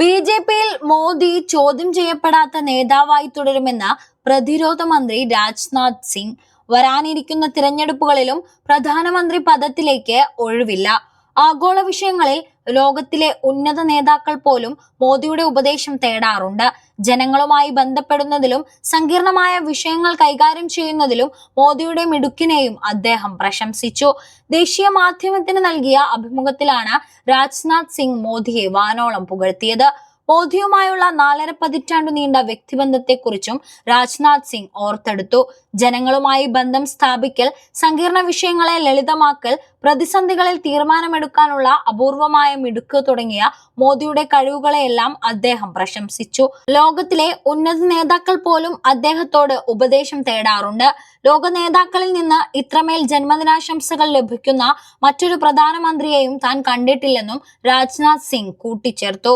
B J പിയിൽ മോദി ചോദ്യം ചെയ്യപ്പെടാത്ത നേതാവായി തുടരുമെന്ന പ്രതിരോധ മന്ത്രി രാജ്നാഥ് സിംഗ്. വരാനിരിക്കുന്ന തിരഞ്ഞെടുപ്പുകളിലും പ്രധാനമന്ത്രി പദത്തിലേക്ക് ഒഴിവില്ല. ആഗോള വിഷയങ്ങളിൽ ലോകത്തിലെ ഉന്നത നേതാക്കൾ പോലും മോദിയുടെ ഉപദേശം തേടാറുണ്ട്. ജനങ്ങളുമായി ബന്ധപ്പെടുന്നതിലും സങ്കീർണമായ വിഷയങ്ങൾ കൈകാര്യം ചെയ്യുന്നതിലും മോദിയുടെ മിടുക്കിനെയും അദ്ദേഹം പ്രശംസിച്ചു. ദേശീയ മാധ്യമത്തിന് നൽകിയ അഭിമുഖത്തിലാണ് രാജ്നാഥ് സിംഗ് മോദിയെ വാനോളം പുകഴ്ത്തിയത്. മോദിയുമായുള്ള നാലര പതിറ്റാണ്ടു നീണ്ട വ്യക്തിബന്ധത്തെക്കുറിച്ചും രാജ്നാഥ് സിംഗ് ഓർത്തെടുത്തു. ജനങ്ങളുമായി ബന്ധം സ്ഥാപിക്കൽ സങ്കീർണ വിഷയങ്ങളെ ലളിതമാക്കൽ പ്രതിസന്ധികളിൽ തീരുമാനമെടുക്കാനുള്ള അപൂർവമായ മിടുക്ക് തുടങ്ങിയ മോദിയുടെ കഴിവുകളെയെല്ലാം അദ്ദേഹം പ്രശംസിച്ചു. ലോകത്തിലെ ഉന്നത നേതാക്കൾ പോലും അദ്ദേഹത്തോട് ഉപദേശം തേടാറുണ്ട്. ലോക നേതാക്കളിൽ നിന്ന് ഇത്രമേൽ ജന്മദിനാശംസകൾ ലഭിക്കുന്ന മറ്റൊരു പ്രധാനമന്ത്രിയെയും താൻ കണ്ടിട്ടില്ലെന്നും രാജ്നാഥ് സിംഗ് കൂട്ടിച്ചേർത്തു.